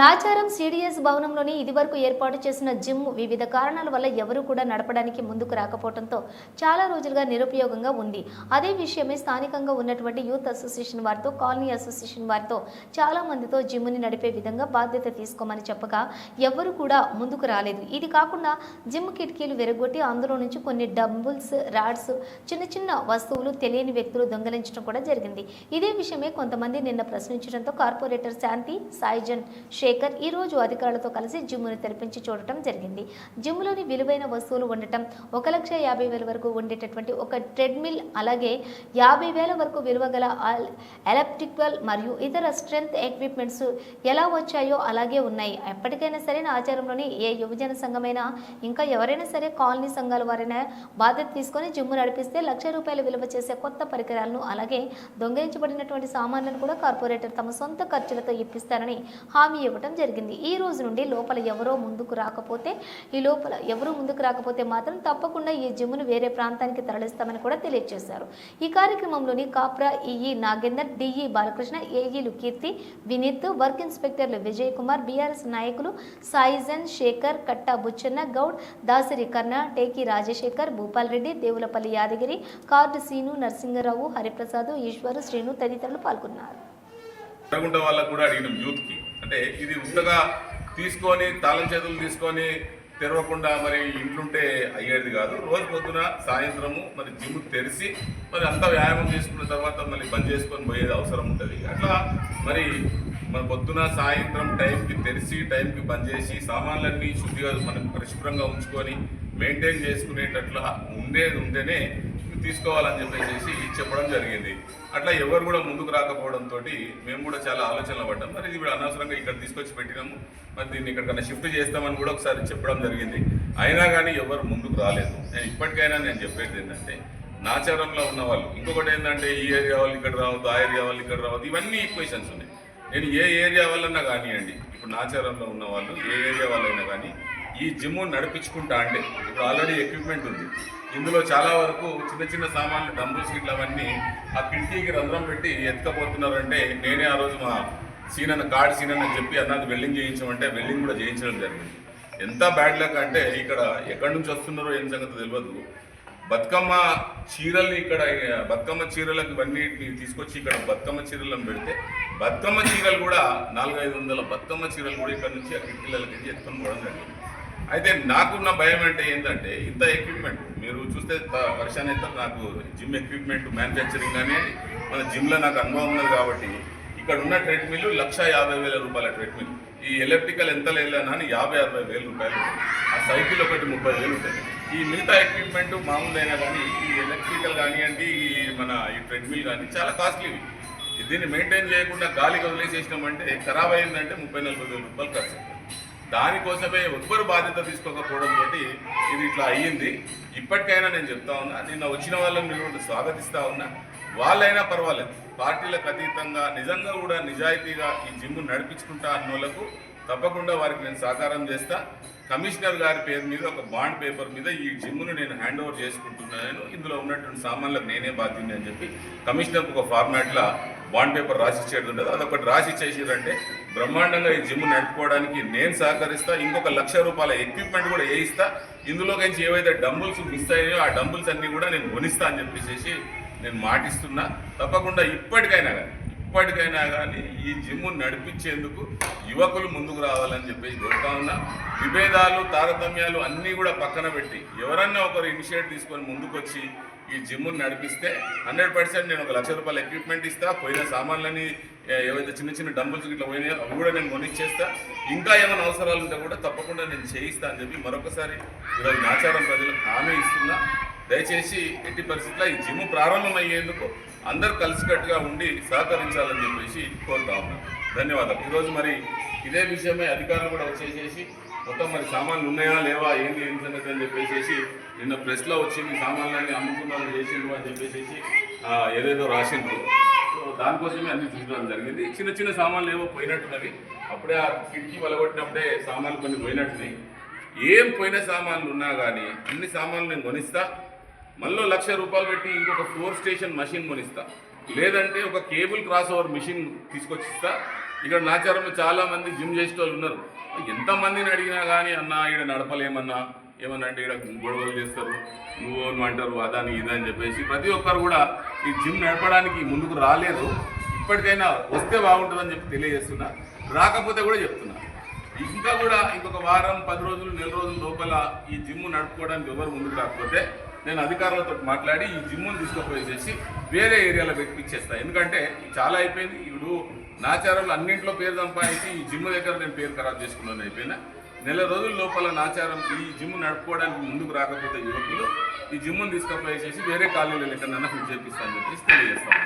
Nacharam CDS భవనంలోని ఇదివరకు ఏర్పాటు చేసిన జిమ్ వివిధ కారణాల వల్ల ఎవరు కూడా నడపడానికి ముందుకు రాకపోవడంతో చాలా రోజులుగా నిరుపయోగంగా ఉంది. అదే విషయమే స్థానికంగా ఉన్నటువంటి యూత్ అసోసియేషన్ వారితో కాలనీ అసోసియేషన్ వారితో చాలా మందితో జిమ్ని నడిపే విధంగా బాధ్యత తీసుకోమని చెప్పగా ఎవరు కూడా ముందుకు రాలేదు. ఇది కాకుండా జిమ్ కిటికీలు విరగొట్టి అందులో నుంచి కొన్ని డంబుల్స్ రాడ్స్ చిన్న చిన్న వస్తువులు తెలియని వ్యక్తులు దొంగలించడం కూడా జరిగింది. ఇదే విషయమే కొంతమంది నిన్న ప్రశ్నించడంతో కార్పొరేటర్ శాంతి సాయిజన్ శేఖర్ ఈ రోజు అధికారులతో కలిసి జిమ్ను తెరిపించి చూడటం జరిగింది. జిమ్లోని విలువైన వస్తువులు ఉండటం ఒక లక్ష యాభై వేల వరకు ఉండేటటువంటి ఒక ట్రెడ్మిల్ అలాగే యాభై వేల వరకు విలువ గల ఎలక్ట్రికల్ మరియు ఇతర స్ట్రెంగ్త్ ఎక్విప్మెంట్స్ ఎలా వచ్చాయో అలాగే ఉన్నాయి. ఎప్పటికైనా సరే నా ఆచారంలోని ఏ యువజన సంఘమైనా ఇంకా ఎవరైనా సరే కాలనీ సంఘాల వారైనా బాధ్యత తీసుకొని జిమ్ము నడిపిస్తే లక్ష రూపాయలు విలువ చేసే కొత్త పరికరాలను అలాగే దొంగిలించబడినటువంటి సామాన్లను కూడా కార్పొరేటర్ తమ సొంత ఖర్చులతో ఇప్పిస్తారని హామీ ఇవ్వటం జరిగింది. ఈ రోజు నుండి లోపల ఎవరో ముందుకు రాకపోతే ఈ లోపల ఎవరు ముందుకు రాకపోతే మాత్రం తప్పకుండా ఈ జిమ్ను వేరే ప్రాంతానికి తరలిస్తామని కూడా తెలియజేశారు. ఈ కార్యక్రమంలోని కాప్రా ఈఈ నాగేందర్ డిఈ బాలకృష్ణ ఏఈలు కీర్తి వినీత్ వర్క్ ఇన్స్పెక్టర్లు విజయ్ కుమార్ బీఆర్ఎస్ నాయకులు సాయిజన్ శేఖర్ కట్టా బుచ్చన్న గౌడ్ దాసరి కర్ణ టేకి రాజశేఖర్ భూపాల్ రెడ్డి దేవులపల్లి యాదగిరి కార్డు సీను నరసింగరావు హరిప్రసాద్ ఈశ్వరు శ్రీను తదితరులు పాల్గొన్నారు. కూడా యూత్కి. అంటే ఇది ఉండగా తీసుకొని తాళం చేతులు తీసుకొని తెరవకుండా మరి ఇంట్లుంటే అయ్యేది కాదు. రోజు పొద్దున సాయంత్రము మరి జిమ్ తెరిచి మరి అంతా వ్యాయామం చేసుకున్న తర్వాత మళ్ళీ బంద్ చేసుకొని పోయేది అవసరం ఉంటుంది. అట్లా మరి మన పొద్దున సాయంత్రం టైంకి తెరిచి టైంకి బంద్ చేసి సామాన్లన్నీ శుద్ధిగా మనం పరిశుభ్రంగా ఉంచుకొని మెయింటైన్ చేసుకునేటట్లా ఉండేది ఉంటేనే తీసుకోవాలని చెప్పేసి చెప్పడం జరిగింది. అట్లా ఎవరు కూడా ముందుకు రాకపోవడంతో మేము కూడా చాలా ఆలోచనలు పడ్డాం. మరి ఇది కూడా అనవసరంగా ఇక్కడ తీసుకొచ్చి పెట్టినాము. మరి దీన్ని ఇక్కడికన్నా షిఫ్ట్ చేస్తామని కూడా ఒకసారి చెప్పడం జరిగింది. అయినా కానీ ఎవరు ముందుకు రాలేదు. నేను ఇప్పటికైనా నేను చెప్పేది ఏంటంటే నాచారంలో ఉన్న వాళ్ళు ఇంకొకటి ఏంటంటే ఈ ఏరియా వాళ్ళు ఇక్కడ రావద్దు ఆ ఏరియా వాళ్ళు ఇక్కడ రావద్దు ఇవన్నీ ఈక్వేషన్స్ ఉన్నాయి. నేను ఏ ఏరియా వాళ్ళన్నా కానివ్వండి ఇప్పుడు నాచారంలో ఉన్న వాళ్ళు ఏ ఏరియా వాళ్ళైనా కానీ ఈ జిమ్ నడిపించుకుంటా అంటే ఇప్పుడు ఆల్రెడీ ఎక్విప్మెంట్ ఉంది. ఇందులో చాలా వరకు చిన్న చిన్న సామాన్లు డంబుల్స్ ఇట్లా అవన్నీ ఆ కిటికీకి రంధ్రం పెట్టి ఎత్తుకపోతున్నారంటే నేనే ఆ రోజు మా సీనన్న కార్డ్ సీనన్న చెప్పి అన్నది వెల్డింగ్ చేయించమంటే వెల్డింగ్ కూడా చేయించడం జరిగింది. ఎంత బ్యాడ్ లక్ అంటే ఇక్కడ ఎక్కడి నుంచి వస్తున్నారో ఏం సంగతి తెలియదు బతుకమ్మ చీరల్ని ఇక్కడ బతుకమ్మ చీరలకు ఇవన్నీ తీసుకొచ్చి ఇక్కడ బతుకమ్మ చీరలను పెడితే బతుకమ్మ చీరలు కూడా నాలుగైదు వందల బతుకమ్మ చీరలు కూడా ఇక్కడ నుంచి ఆ కిటికీలకి ఎత్తుకొని పోవడం జరిగింది. అయితే నాకున్న భయం అంటే ఏంటంటే ఇంత ఎక్విప్మెంట్ మీరు చూస్తే త- పరిశాన్ అయితే నాకు జిమ్ ఎక్విప్మెంట్ మ్యానుఫ్యాక్చరింగ్ కానీ మన జిమ్లో నాకు అనుభవం ఉన్నది కాబట్టి ఇక్కడ ఉన్న ట్రెడ్మిల్ లక్ష యాభై వేల రూపాయల ట్రెడ్మిల్ ఈ ఎలక్ట్రికల్ ఎంత లేదన్నా అని యాభై అరవై వేల రూపాయలు. ఆ సైకిల్ ఒకటి ముప్పై వేలు ఉంటుంది ఈ మిగతా ఎక్విప్మెంట్ మామూలైనా కానీ ఈ ఎలక్ట్రికల్ కానివ్వండి ఈ మన ఈ ట్రెడ్మిల్ కానీ చాలా కాస్ట్లీ దీన్ని మెయింటైన్ చేయకుండా గాలికి వదిలేసేసినామంటే ఖరాబ్ అయిందంటే ముప్పై నలభై వేల రూపాయలు ఖర్చు. దానికోసమే ఎవ్వరు బాధ్యత తీసుకోకపోవడం తోటి ఇది ఇట్లా అయ్యింది. ఇప్పటికైనా నేను చెప్తా ఉన్నా నిన్న వచ్చిన వాళ్ళని నేను స్వాగతిస్తా ఉన్నా. వాళ్ళైనా పర్వాలేదు. పార్టీలకు అతీతంగా నిజంగా కూడా నిజాయితీగా ఈ జిమ్ నడిపించుకుంటా అన్నోళ్ళకు తప్పకుండా వారికి నేను సహకారం చేస్తా. కమిషనర్ గారి పేరు మీద ఒక బాండ్ పేపర్ మీద ఈ జిమ్ను నేను హ్యాండ్ ఓవర్ చేసుకుంటున్నాను ఇందులో ఉన్నటువంటి సామాన్లకు నేనే బాధ్యుని అని చెప్పి కమిషనర్కి ఒక ఫార్మాట్లో బాండ్ పేపర్ రాసి ఇచ్చేది ఉండదు. అదొకటి రాసి ఇచ్చేసారంటే బ్రహ్మాండంగా ఈ జిమ్ నడుపుకోవడానికి నేను సహకరిస్తా ఇంకొక లక్ష రూపాయల ఎక్విప్మెంట్ కూడా వేయిస్తా. ఇందులో నుంచి ఏవైతే డంబుల్స్ మిస్ అయ్యాయో ఆ డంబుల్స్ అన్నీ కూడా నేను కొనిస్తా అని చెప్పేసి నేను మాటిస్తున్నా. తప్పకుండా ఇప్పటికైనా కానీ ఇప్పటికైనా కానీ ఈ జిమ్ నడిపించేందుకు యువకులు ముందుకు రావాలని చెప్పేసి కోరుతా ఉన్నా. విభేదాలు తారతమ్యాలు అన్నీ కూడా పక్కన పెట్టి ఎవరన్నా ఒకరు ఇనిషియేట్ తీసుకొని ముందుకొచ్చి ఈ జిమ్ నడిపిస్తే హండ్రెడ్ పర్సెంట్ నేను ఒక లక్ష రూపాయల ఎక్విప్మెంట్ ఇస్తా. పోయిన సామాన్లని ఏవైతే చిన్న చిన్న డంబుల్స్ ఇట్లా పోయినాయో అవి కూడా నేను కొనిచ్చేస్తా. ఇంకా ఏమైనా అవసరాలు ఉంటే కూడా తప్పకుండా నేను చేయిస్తా అని చెప్పి మరొకసారి ఈరోజు ఆచారం ప్రజలకు హామీ ఇస్తున్నా. దయచేసి ఎట్టి పరిస్థితుల్లో ఈ జిమ్ ప్రారంభమయ్యేందుకు అందరూ కలిసికట్టుగా ఉండి సహకరించాలని చెప్పేసి కోరుతా ఉన్నాను ధన్యవాదాలు. ఈరోజు మరి ఇదే విషయమై అధికారులు కూడా వచ్చేసేసి మొత్తం మరి సామాన్లు ఉన్నాయా? లేవా? ఏంది ఏం సంగతి? అని చెప్పేసి నిన్న ప్రెస్లో వచ్చి మీ సామాన్లన్నీ అమ్ముకున్నారు చేసిండ్రు అని చెప్పేసి ఏదేదో రాసిండ్రు. సో దానికోసమే అన్ని చూడడం జరిగింది. చిన్న చిన్న సామాన్లు ఏవో పోయినట్టున్నవి. అప్పుడే ఆ కిటికీ వలగొట్టినప్పుడే సామాన్లు కొన్ని పోయినట్టున్నాయి. ఏం పోయిన సామాన్లు ఉన్నా కానీ అన్ని సామాన్లు నేను కొనిస్తా. మళ్ళీ లక్ష రూపాయలు పెట్టి ఇంకొక ఫోర్ స్టేషన్ మషిన్ కొనిస్తా. లేదంటే ఒక కేబుల్ క్రాస్ ఓవర్ మిషన్ తీసుకొచ్చిస్తా. ఇక్కడ నాచారంలో చాలా మంది జిమ్ చేసే వాళ్ళు ఉన్నారు ఎంతమందిని అడిగినా కానీ అన్నా ఇక్కడ నడపలేమన్నా? ఏమన్నా అంటే ఇక్కడ గొడవలు చేస్తారు. నువ్వు నువ్వు అంటారు? అదని ఇదని చెప్పేసి ప్రతి ఒక్కరు కూడా ఈ జిమ్ నడపడానికి ముందుకు రాలేదు. ఇప్పటికైనా వస్తే బాగుంటుందని చెప్పి తెలియజేస్తున్నా. రాకపోతే కూడా చెప్తున్నా. ఇంకా కూడా ఇంకొక వారం పది రోజులు నెల రోజుల లోపల ఈ జిమ్ నడుపుకోవడానికి ఎవరు ముందుకు రాకపోతే నేను అధికారులతో మాట్లాడి ఈ జిమ్ను తీసుకుపోయేసేసి వేరే ఏరియాలో పెట్టించేస్తా ఎందుకంటే చాలా అయిపోయింది. ఇప్పుడు నాచారంలో అన్నింటిలో పేరు సంపాదించి ఈ జిమ్ దగ్గర నేను పేరు ఖరాబ్ చేసుకున్నాను అయిపోయినా. నెల రోజుల లోపల నాచారం ఈ జిమ్ నడుపుకోవడానికి ముందుకు రాకపోతే యువకులు ఈ జిమ్ను తీసుకుపోయేసేసి వేరే కాలేజీలో ఎక్కడన్నా ఫిట్ చేపిస్తానని చెప్పేసి తెలియజేస్తాను